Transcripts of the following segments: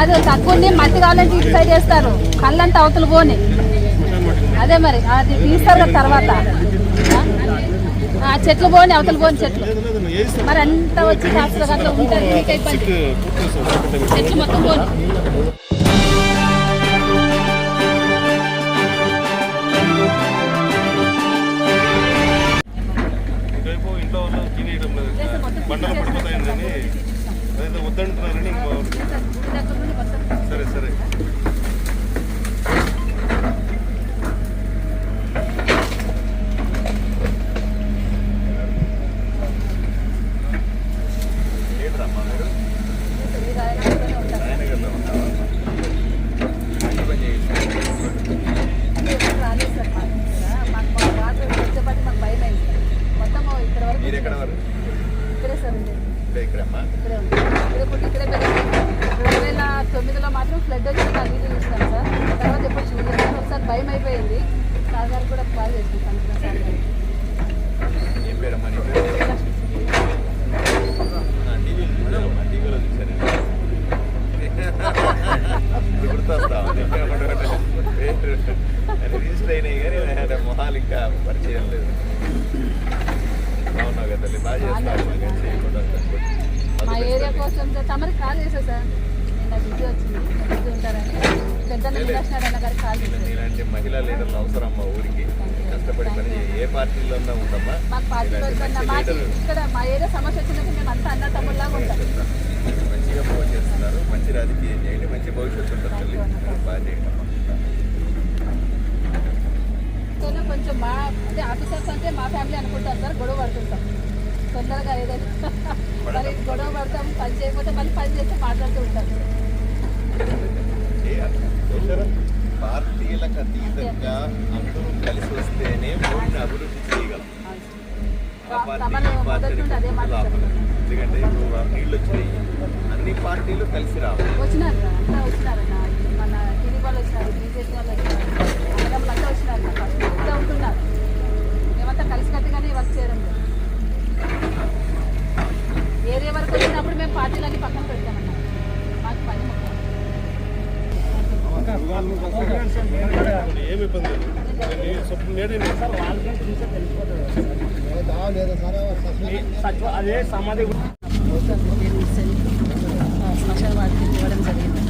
కాదు తక్కువ మట్టి కావాలంటే ఇటు సైడ్ వేస్తారు. కళ్ళంతా అవతల పోని. అదే మరి అది తీస్తారు కదా తర్వాత. ఆ? చెట్లు పోని అవతలు పోని చెట్లు. మరి అంత వచ్చి కాస్త అట్లా ఉంటుంది చెట్లు మొత్తం పోని. ఇంట్లో వాళ్ళు తినేయడం లేదు. బండలు పడిపోతాయండి అదే వద్దంటున్నారని ఇంకో దగ్గర నుండి మొత్తం సరే సరే ఏంటమ్మా మీరు ఈ రాయలసీమలోనే ఉంటారు. నాయనగర్లో ఉంటావా మంచి పని చేయించారు అంటే ఎప్పుడు రాలేదు సార్ మాకు ఇక్కడ. మాకు మా వాటర్ వచ్చేపాటి మాకు భయం అయింది మొత్తం ఇక్కడ వరకు మీరు ఎక్కడ వారు ఇక్కడే సార్ ఇక్కడమ్మా ఇక్కడే ఉంది ఇక్కడే పుట్టి ఇక్కడే పెరిగింది రెండు వేల తొమ్మిదిలో మాత్రం ఫ్లడ్ వచ్చి నా నీళ్ళు చూసినాను సార్ తర్వాత ఎప్పుడు చూడలేదు ఒకసారి భయం అయిపోయింది సార్ గారు కూడా కాల్ సంతకం సార్ రిజిస్టర్ అయినాయి కానీ ఆయన మొహాలు ఇంకా పరిచయం లేదు అవునా కదా తల్లి బాగా చేస్తావు ఇంకా చేయకుండా మా ఏరియా కోసం తమరికి కాల్ చేసా సార్. నిన్న బిజీ వచ్చింది బిజీ ఉంటారని. పెద్ద అన్న గారికి కాల్ చేశాను నీలాంటి మహిళా లీడర్లు అవసరం మా ఊరికి. కష్టపడి పని చేయి. ఏ పార్టీలో ఉన్నా ఉండమ్మా. మాకు పార్టీ వచ్చిందా మాకు ఇక్కడ మా ఏరియా సమస్య వచ్చినప్పుడు మేము అంతా అన్న తమ్ముళ్ళలాగా ఉంటాం. మంచిగా బాగా చేస్తున్నారు. మంచి రాజకీయం చేయండి. మంచి భవిష్యత్తు ఉంటుంది తల్లి. బాగా చేయండి అమ్మా. కొంచెం మా అంటే ఆఫీసర్స్ అంటే మా ఫ్యామిలీ అనుకుంటాం సార్ గొడవ పడుతుంటాం. తొందరగా ఏదైనా మరి గొడవ పడతాం పని చేయకపోతే మళ్ళీ పని చేస్తే మాట్లాడుతూ ఉంటాం? పార్టీలకు అతీతంగా అందరూ కలిసి వస్తేనే ఊరిని అభివృద్ధి చేయగలం. ఎందుకంటే ఇప్పుడు నీళ్ళు వచ్చినాయి. అన్ని పార్టీలు కలిసి రావాలి. వచ్చినారు వచ్చినారన్న. మన టీడీ వాళ్ళు వచ్చినారు బీజేపీ వాళ్ళు వచ్చినారు అన్నదమ్ములు అంతా వచ్చినారు నా ఫస్ట్ అంతా ఉంటున్నారు మేమంతా కలిసికట్టుగానే వర్క్ చేయడం లేదు ఏరియా వరకు వచ్చినప్పుడు మేము పార్టీలన్నీ పక్కన పెడతామన్నా మాకు పని ముఖ్యం ఏమి ఇబ్బంది లేదు సొంత నేనే అదే సమాధి శ్మశాన వాటికి ఇవ్వడం జరిగింది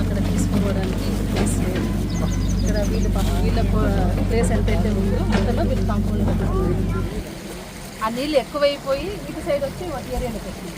అక్కడ తీసుకుపోవడానికి ప్లేస్ లేదు ఇక్కడ వీళ్ళు వీళ్ళ ప్లేస్ ప్లేస్ ఎంతైతే ఉందో అంతలో వీళ్ళు కాంపౌండ్ కట్టుకున్నారు ఆ నీళ్ళు ఎక్కువైపోయి ఇటు సైడ్ వచ్చి ఏరియాలోకి వచ్చింది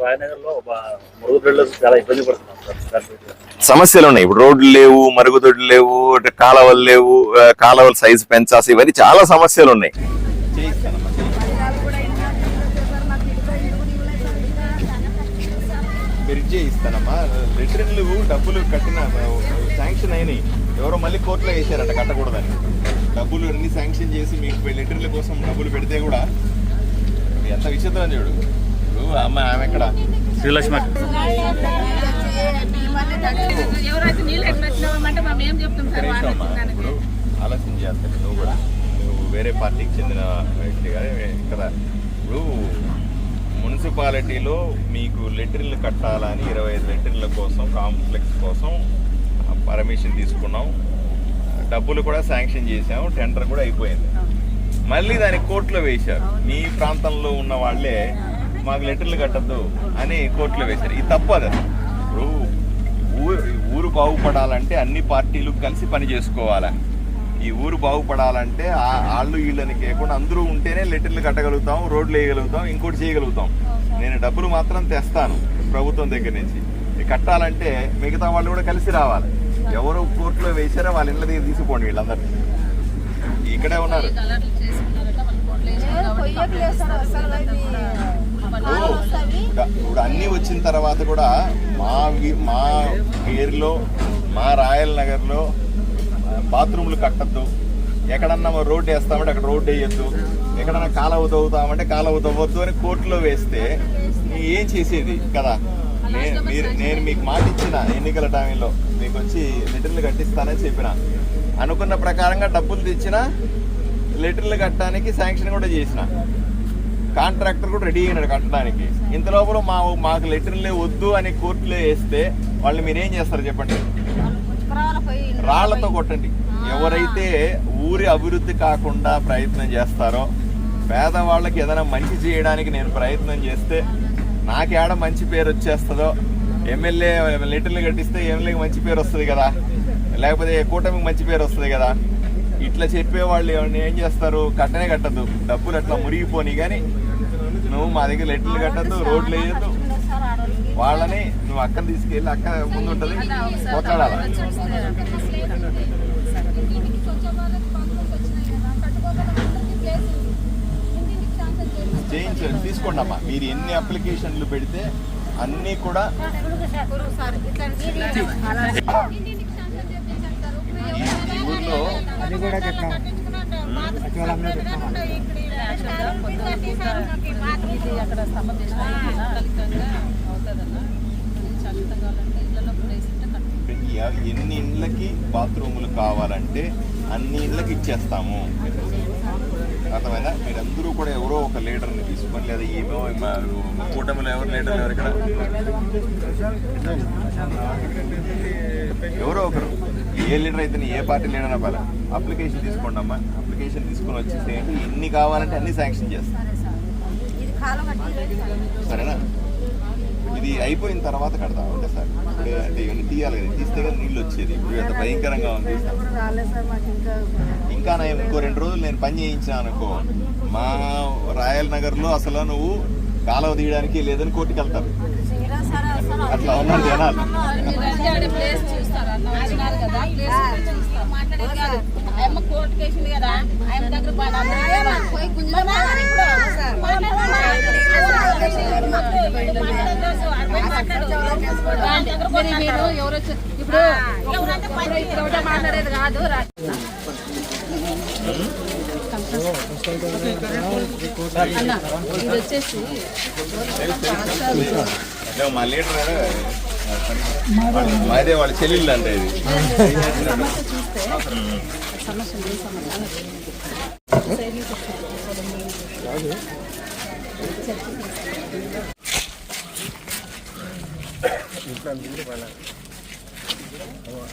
రాయనగర్లో మరుగుదొడ్లో చాలా ఇబ్బంది పడుతున్నాం సార్. సమస్యలు ఉన్నాయి. ఇప్పుడు రోడ్లు లేవు మరుగుదొడ్లు లేవు అంటే కాలువలు లేవు కాలువల సైజు పెంచాల్సి ఇవన్నీ చాలా సమస్యలు ఉన్నాయి. బ్రిడ్జ్ చేయిస్తానమ్మా లెటరిన్లు డబ్బులు కట్టిన శాంక్షన్ అయినాయి. ఎవరో మళ్ళీ కోర్టులో వేసారంట కట్టకూడదని. డబ్బులు అన్ని శాంక్షన్ చేసి మీకు లెటర్ల కోసం డబ్బులు పెడితే కూడా ఎంత విచిత్రం చూడు. ఇప్పుడు అమ్మ ఆమె ఎక్కడ శ్రీలక్ష్మి. ఎవరైతే నీళ్ళు ఎక్కడ ఏం చెప్తాం సార్? ఆలోచన తల్లి నువ్వు కూడా నువ్వు వేరే పార్టీకి చెందిన వ్యక్తి కానీ ఇక్కడ ఇప్పుడు మున్సిపాలిటీలో మీకు లెటర్లు కట్టాలని ఇరవై ఐదు లెటర్ల కోసం కాంప్లెక్స్ కోసం పర్మిషన్ తీసుకున్నాం. డబ్బులు కూడా శాంక్షన్ చేసాం టెండర్ కూడా అయిపోయింది. మళ్ళీ దాన్ని కోర్టులో వేశారు. మీ ప్రాంతంలో ఉన్న వాళ్ళే మాకు లెటర్లు కట్టద్దు అని కోర్టులో వేశారు. ఇది తప్పు అది. ఇప్పుడు ఊరు ఊరు బాగుపడాలంటే అన్ని పార్టీలు కలిసి పని చేసుకోవాలి ఈ ఊరు బాగుపడాలంటే ఆ- వాళ్ళు వీళ్ళని కేకుండా అందరూ ఉంటేనే లెటర్లు కట్టగలుగుతాం రోడ్లు వేయగలుగుతాం ఇంకోటి చేయగలుగుతాం. నేను డబ్బులు మాత్రం తెస్తాను ప్రభుత్వం దగ్గర నుంచి. కట్టాలంటే మిగతా వాళ్ళు కూడా కలిసి రావాలి. ఎవరు కోర్టులో వేశారో వాళ్ళ ఇళ్ళ దగ్గర తీసుకోండి వీళ్ళందరినీ ఇక్కడే ఉన్నారు. ఇప్పుడు అన్ని వచ్చిన తర్వాత కూడా మా మా పేరులో మా రాయల్ నగర్లో బాత్రూమ్లు కట్టద్దు. ఎక్కడన్నా రోడ్డు వేస్తామంటే అక్కడ రోడ్డు వేయొద్దు. ఎక్కడైనా కాలువ తవ్వుతామంటే కాలువ తవ్వద్దు అని కోర్టులో వేస్తే నీ ఏం చేసేది కదా? నేను మీరు నేను మీకు మాట ఇచ్చిన ఎన్నికల టైంలో మీకు వచ్చి లెటర్లు కట్టిస్తానని చెప్పిన. అనుకున్న ప్రకారంగా డబ్బులు తెచ్చిన లెటర్లు కట్టడానికి శాంక్షన్ కూడా చేసిన. కాంట్రాక్టర్ కూడా రెడీ అయినాడు కట్టడానికి. ఇంత లోపల మా మాకు లెటర్లే వద్దు అని కోర్టులో వేస్తే వాళ్ళు మీరేం చేస్తారు చెప్పండి? రాళ్ళతో కొట్టండి. ఎవరైతే ఊరి అభివృద్ధి కాకుండా ప్రయత్నం చేస్తారో పేదవాళ్ళకి ఏదైనా మంచి చేయడానికి నేను ప్రయత్నం చేస్తే నాకేడ మంచి పేరు వచ్చేస్తుందో ఎమ్మెల్యే లెటర్లు కట్టిస్తే ఎమ్మెల్యేకి మంచి పేరు వస్తుంది కదా? లేకపోతే కూటమికి మంచి పేరు వస్తుంది కదా? ఇట్లా చెప్పేవాళ్ళు ఏమన్నా ఏం చేస్తారు? కట్టనే కట్టద్దు. డబ్బులు అట్లా మురిగిపోని కానీ నువ్వు మా దగ్గర లెటర్లు కట్టద్దు రోడ్లు వేయద్దు. వాళ్ళని నువ్వు అక్కని తీసుకెళ్ళి అక్క ముందు ఉంటుంది కొట్లాడాలి? చేయించండి తీసుకోండి అమ్మా. మీరు ఎన్ని అప్లికేషన్లు పెడితే అన్నీ కూడా ఊర్లో అది కూడా ఇది అక్కడ అవుతుందన్న. శాశ్వతంగా కావాలంటే ఇళ్ళలో ప్లేస్ ఎన్ని ఇండ్లకి బాత్రూములు కావాలంటే అన్ని ఇండ్లకి ఇచ్చేస్తాము. అర్థమైనా మీరందరూ కూడా ఎవరో ఒక లీడర్ని తీసుకొని లేదా ఏమో కూటమిలో ఎవరు లీడర్ ఎవరు ఇక్కడ? ఎవరో ఒకరు. ఏ లీడర్ అయితే ఏ పార్టీ లీడర్ అవ్వాలి అప్లికేషన్ తీసుకోండి అమ్మా అప్లికేషన్ తీసుకొని వచ్చేసేయండి ఎన్ని కావాలంటే అన్ని శాంక్షన్ చేస్తాం సరేనా ఇది అయిపోయిన తర్వాత కడదాం అంటే సార్ ఇప్పుడు అంటే ఇవన్నీ తీయాలి కదా తీస్తే కదా నీళ్ళు వచ్చేది ఇప్పుడు ఎంత భయంకరంగా ఉంది ఇంకా నా ఇంకో రెండు రోజులు నేను పని చేయించాను అనుకో మా రాయల్ నగర్లో అసలు నువ్వు కాలువ తీయడానికి లేదని కోర్టుకి వెళ్తారు అట్లా ఉన్నారు జనాలు కదా మాట్లాడేది కాదు ఆయమ్మ కోర్టు కేసింది కదా ఆయన దగ్గర పోయి గుంజ మీరు ఎవరు వచ్చి ఇప్పుడు ఇప్పుడు ఇక్కడ ఒకటే మాట్లాడేది కాదు రా- అన్న ఇది వచ్చేసి లేవు, మా లీడర్ మాదే వాళ్ళ చెల్లెళ్ళు అంటే ఇది. సమస్య చూస్తే సమస్య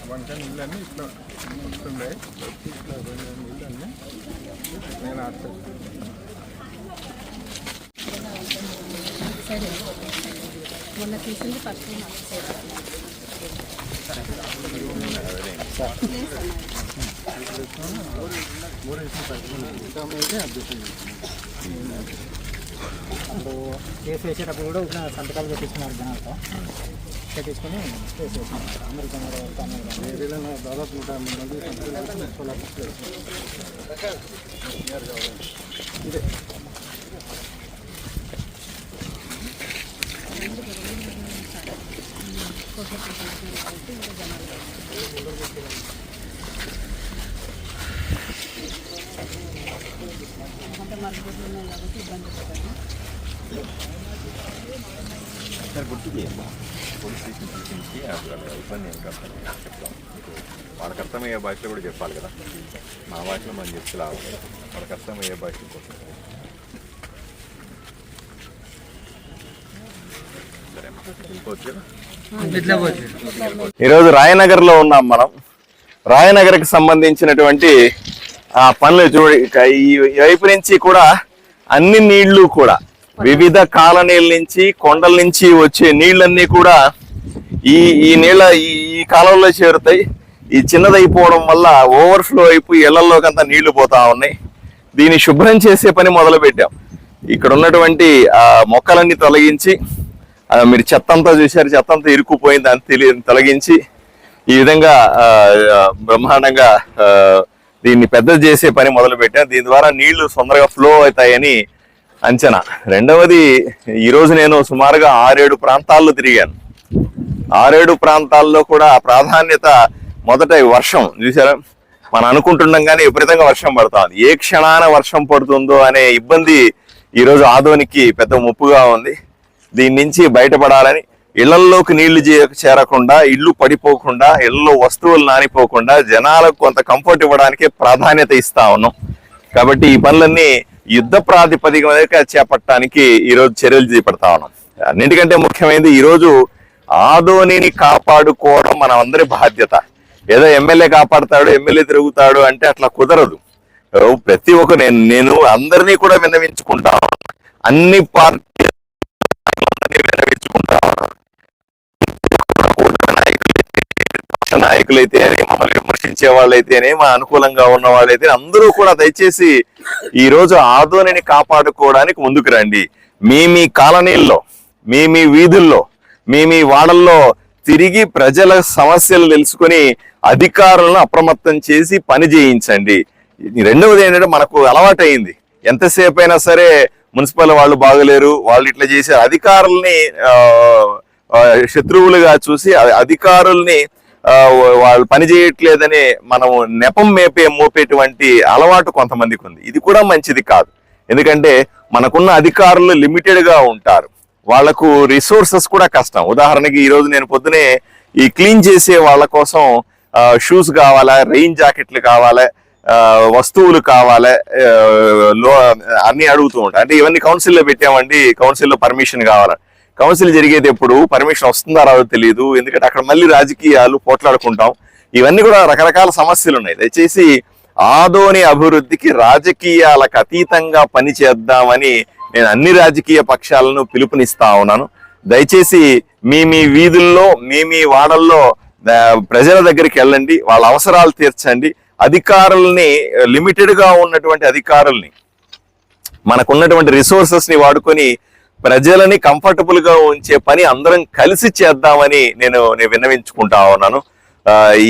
వంట నీళ్ళన్నీ ఇట్లా వస్తుండే ఇట్లా రెండు నీళ్ళన్నీ నేను అర్థం మొన్న తీసింది ఫస్ట్ అప్పుడు కేసు వేసేటప్పుడు కూడా ఇట్లా సంతకాలు పెట్టించుకున్నారు జనాలతో. పెట్టించుకొని కేసు వేసుకున్నారు అందరు జనాలు దాదాపు నూట యాభై మంది సంఖ్యలో మున్సిపల్ ఉన్నాయి కాబట్టి ఇబ్బంది సార్ గుర్తు చేయమ్మా పోలీస్ స్టేషన్ పిలిపించి అసలు ఇబ్బంది ఏం కాదు. చెప్తాం వాళ్ళకి అర్థమయ్యే భాషలో కూడా చెప్పాలి కదా. మా భాషలో మనం చెప్తే లాభం. వాళ్ళకి అర్థమయ్యే భాష కోసం. సరే అమ్మా వెళ్ళిపోవచ్చు కదా ఈరోజు రాయనగర్లో ఉన్నాం మనం. రాయనగర్కి సంబంధించినటువంటి ఆ పనులు చూడండి ఈ వైపు నుంచి కూడా అన్ని నీళ్ళు కూడా వివిధ కాలనీల నుంచి కొండల నుంచి వచ్చే నీళ్ళన్నీ కూడా ఈ ఈ నీళ్ళ ఈ ఈ కాలంలో చేరుతాయి. ఈ చిన్నదైపోవడం వల్ల ఓవర్ఫ్లో అయిపోయి ఇళ్ళలోకంతా నీళ్ళు పోతా ఉన్నాయి. దీన్ని శుభ్రం చేసే పని మొదలు పెట్టాం ఇక్కడ ఉన్నటువంటి ఆ మొక్కలన్నీ తొలగించి మీరు చెత్త అంతా చూశారు చెత్త అంతా ఇరుక్కుపోయింది అని తెలియ తొలగించి ఈ విధంగా బ్రహ్మాండంగా దీన్ని పెద్ద చేసే పని మొదలు పెట్టాను దీని ద్వారా నీళ్ళు తొందరగా ఫ్లో అవుతాయని అంచనా. రెండవది ఈరోజు నేను సుమారుగా ఆరేడు ప్రాంతాల్లో తిరిగాను. ఆరేడు ప్రాంతాల్లో కూడా ప్రాధాన్యత మొదట వర్షం. చూసారా మనం అనుకుంటున్నాం కానీ విపరీతంగా వర్షం పడుతుంది. ఏ క్షణాన వర్షం పడుతుందో అనే ఇబ్బంది ఈరోజు ఆదోనికి పెద్ద ముప్పుగా ఉంది. దీని నుంచి బయటపడాలని ఇళ్ళల్లోకి నీళ్ళు చేరకుండా ఇల్లు పడిపోకుండా ఇళ్ళలో వస్తువులు నానిపోకుండా జనాలకు కొంత కంఫర్ట్ ఇవ్వడానికి ప్రాధాన్యత ఇస్తా ఉన్నాం. కాబట్టి ఈ పనులన్నీ యుద్ధ ప్రాతిపదిక చేపట్టడానికి ఈరోజు చర్యలు చేపడతా ఉన్నాం. అన్నిటికంటే ముఖ్యమైనది ఈరోజు ఆదోనిని కాపాడుకోవడం మన అందరి బాధ్యత. ఏదో ఎమ్మెల్యే కాపాడుతాడు ఎమ్మెల్యే తిరుగుతాడు అంటే అట్లా కుదరదు. ప్రతి ఒక్క నేను నేను అందరినీ కూడా విన్నవించుకుంటా అన్ని పార్టీ విన్నవించుకుంటా పక్ష నాయకులైతే మమ్మల్ని విమర్శించే వాళ్ళైతేనే మా అనుకూలంగా ఉన్న వాళ్ళైతే అందరూ కూడా దయచేసి ఈ రోజు ఆదోనిని కాపాడుకోవడానికి ముందుకు రండి. మీ మీ కాలనీల్లో మీ మీ వీధుల్లో మీ మీ వాడల్లో తిరిగి ప్రజల సమస్యలు తెలుసుకొని అధికారులను అప్రమత్తం చేసి పని చేయించండి. రెండవది ఏంటంటే మనకు అలవాటైంది ఎంతసేపు అయినా సరే మున్సిపల్ వాళ్ళు బాగలేరు వాళ్ళు ఇట్లా చేశారు. అధికారుల్ని శత్రువులుగా చూసి అధికారుల్ని వాళ్ళు పని చేయట్లేదని మనం నెపం మేపే మోపేటువంటి అలవాటు కొంతమందికి ఉంది. ఇది కూడా మంచిది కాదు. ఎందుకంటే మనకున్న అధికారులు లిమిటెడ్గా ఉంటారు. వాళ్ళకు రిసోర్సెస్ కూడా కష్టం. ఉదాహరణకి ఈరోజు నేను పొద్దునే ఈ క్లీన్ చేసే వాళ్ళ కోసం షూస్ కావాలా రెయిన్ జాకెట్లు కావాలా వస్తువులు కావాలి లో అన్ని అడుగుతూ ఉంటాయి అంటే ఇవన్నీ కౌన్సిల్లో పెట్టామండి కౌన్సిల్లో పర్మిషన్ కావాలి. కౌన్సిల్ జరిగేది ఎప్పుడు? పర్మిషన్ వస్తుందా రాదో తెలియదు ఎందుకంటే అక్కడ మళ్ళీ రాజకీయాలు పోట్లాడుకుంటాం. ఇవన్నీ కూడా రకరకాల సమస్యలు ఉన్నాయి. దయచేసి ఆదోని అభివృద్ధికి రాజకీయాలకు అతీతంగా పని చేద్దామని నేను అన్ని రాజకీయ పక్షాలను పిలుపునిస్తా ఉన్నాను. దయచేసి మీ మీ వీధుల్లో మీ మీ వాడల్లో ప్రజల దగ్గరికి వెళ్ళండి. వాళ్ళ అవసరాలు తీర్చండి. అధికారుల్ని లిమిటెడ్గా ఉన్నటువంటి అధికారుల్ని మనకున్నటువంటి రిసోర్సెస్ని వాడుకొని ప్రజలని కంఫర్టబుల్గా ఉంచే పని అందరం కలిసి చేద్దామని నేను నేను విన్నవించుకుంటా ఉన్నాను.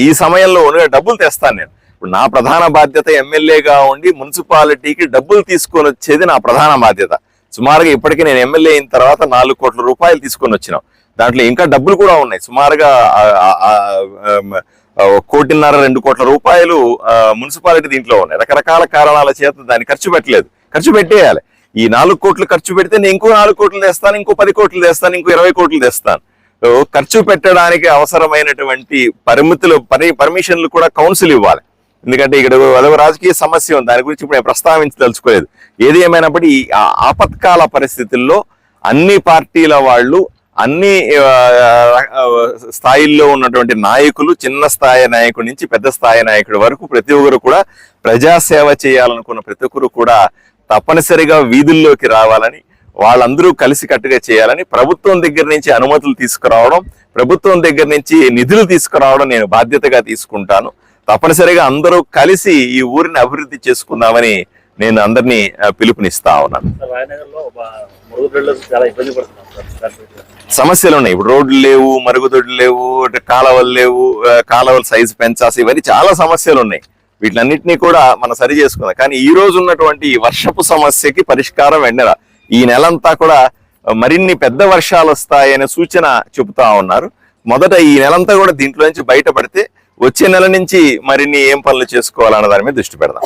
ఈ సమయంలో డబ్బులు తెస్తాను నేను. ఇప్పుడు నా ప్రధాన బాధ్యత ఎమ్మెల్యేగా ఉండి మున్సిపాలిటీకి డబ్బులు తీసుకొని వచ్చేది నా ప్రధాన బాధ్యత. సుమారుగా ఇప్పటికీ నేను ఎమ్మెల్యే అయిన తర్వాత నాలుగు కోట్ల రూపాయలు తీసుకొని వచ్చినాం. దాంట్లో ఇంకా డబ్బులు కూడా ఉన్నాయి. సుమారుగా కోటిన్నర రెండు కోట్ల రూపాయలు మున్సిపాలిటీ దీంట్లో ఉన్నాయి. రకరకాల కారణాల చేత దాన్ని ఖర్చు పెట్టలేదు. ఖర్చు పెట్టేయాలి. ఈ నాలుగు కోట్లు ఖర్చు పెడితే నేను ఇంకో నాలుగు కోట్లు తెస్తాను ఇంకో పది కోట్లు తెస్తాను ఇంకో ఇరవై కోట్లు తెస్తాను. ఖర్చు పెట్టడానికి అవసరమైనటువంటి పరిమితులు పరి పర్మిషన్లు కూడా కౌన్సిల్ ఇవ్వాలి. ఎందుకంటే ఇక్కడ రాజకీయ సమస్య ఉంది. దాని గురించి ఇప్పుడు నేను ప్రస్తావించదలుచుకోలేదు. ఏది ఏమైనప్పటికీ ఆ- ఆపత్కాల పరిస్థితుల్లో అన్ని పార్టీల వాళ్ళు అన్ని స్థాయిల్లో ఉన్నటువంటి నాయకులు చిన్న స్థాయి నాయకుడి నుంచి పెద్ద స్థాయి నాయకుడి వరకు ప్రతి ఒక్కరు కూడా ప్రజాసేవ చేయాలనుకున్న ప్రతి ఒక్కరు కూడా తప్పనిసరిగా వీధుల్లోకి రావాలని వాళ్ళందరూ కలిసికట్టుగా చేయాలని ప్రభుత్వం దగ్గర నుంచి అనుమతులు తీసుకురావడం ప్రభుత్వం దగ్గర నుంచి నిధులు తీసుకురావడం నేను బాధ్యతగా తీసుకుంటాను. తప్పనిసరిగా అందరూ కలిసి ఈ ఊరిని అభివృద్ధి చేసుకుందామని నేను అందరినీ పిలుపునిస్తా ఉన్నాను. సమస్యలు ఉన్నాయి. ఇప్పుడు రోడ్లు లేవు మరుగుదొడ్లు లేవు అంటే కాలువలు లేవు కాలువల సైజు పెంచాల్సి ఇవన్నీ చాలా సమస్యలు ఉన్నాయి. వీటిలన్నింటినీ కూడా మనం సరి చేసుకుందాం. కానీ ఈ రోజు ఉన్నటువంటి వర్షపు సమస్యకి పరిష్కారం వెండరా ఈ నెలంతా కూడా మరిన్ని పెద్ద వర్షాలు వస్తాయనే సూచన చెబుతా ఉన్నారు. మొదట ఈ నెలంతా కూడా దీంట్లో నుంచి బయటపడితే వచ్చే నెల నుంచి మరిన్ని ఏం పనులు చేసుకోవాలన్న దాని మీద దృష్టి పెడదాం.